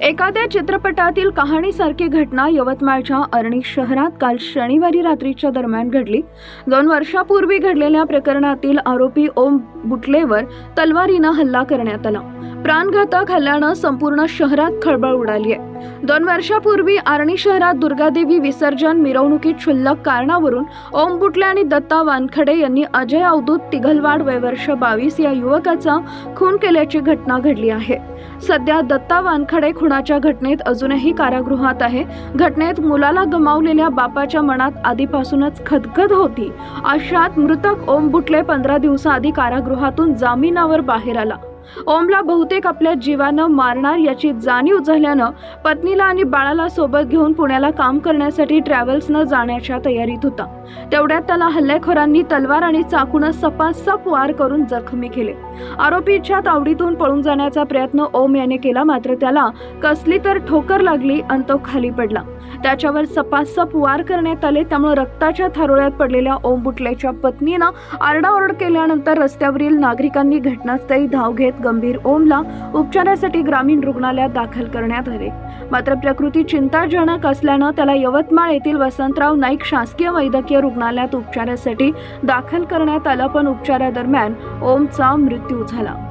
एखाद्या चित्रपटातील कहाणीसारखी घटना यवतमाळच्या अर्णी शहरात काल शनिवारी रात्रीच्या दरम्यान घडली. दोन वर्षापूर्वी घडलेल्या प्रकरणातील आरोपी ओम बुटलेवर तलवारीनं हल्ला करण्यात आला. प्राणघातक हल्ल्यानं संपूर्ण शहरात खळबळ उडाली आहे. दोन वर्षापूर्वी आर्णी शहरात दुर्गादेवी विसर्जन मिरवणुकीत क्षुल्लक कारणावरून ओम बुटले आणि दत्ता वानखडे यांनी अजय अवधूत तिघलवाड वयवर्ष बावीस या युवकाचा खून केल्याची घटना घडली आहे. सध्या दत्ता वानखडे खुनाच्या घटनेत अजूनही कारागृहात आहे. घटनेत मुलाला गमावलेल्या बापाच्या मनात आधीपासूनच खदखद होती. अशात मृतक ओम बुटले पंधरा दिवसाआधी कारागृहातून जामिनावर बाहेर आला. ओमला बहुतेक आपल्या जीवानं मारणार याची जाणीव झाल्यानं पत्नीला आणि बाळाला सोबत घेऊन पुण्याला काम करण्यासाठी ट्रॅव्हल्सनं जाण्याच्या तयारीत होता. तेवढ्यात त्याला हल्लेखोरांनी तलवार आणि चाकूनं सपासप वार करून जखमी केले. आरोपीच्या तावडीतून पळून जाण्याचा प्रयत्न ओम याने केला मात्र त्याला कसली तर ठोकर लागली आणि तो खाली पडला. त्याच्यावर सपासप वार करण्यात आले त्यामुळे रक्ताच्या थारोळ्यात पडलेल्या ओम बुटलेच्या पत्नीनं आरडाओरड केल्यानंतर रस्त्यावरील नागरिकांनी घटनास्थळी धाव घेत गंभीर ओमला उपचारासाठी ग्रामीण रुग्णालयात दाखल करण्यात आले. मात्र प्रकृती चिंताजनक असल्यानं त्याला यवतमाळ येथील वसंतराव नाईक शासकीय वैद्यकीय रुग्णालयात उपचारासाठी दाखल करण्यात आलं पण उपचारादरम्यान ओमचा मृत्यू झाला.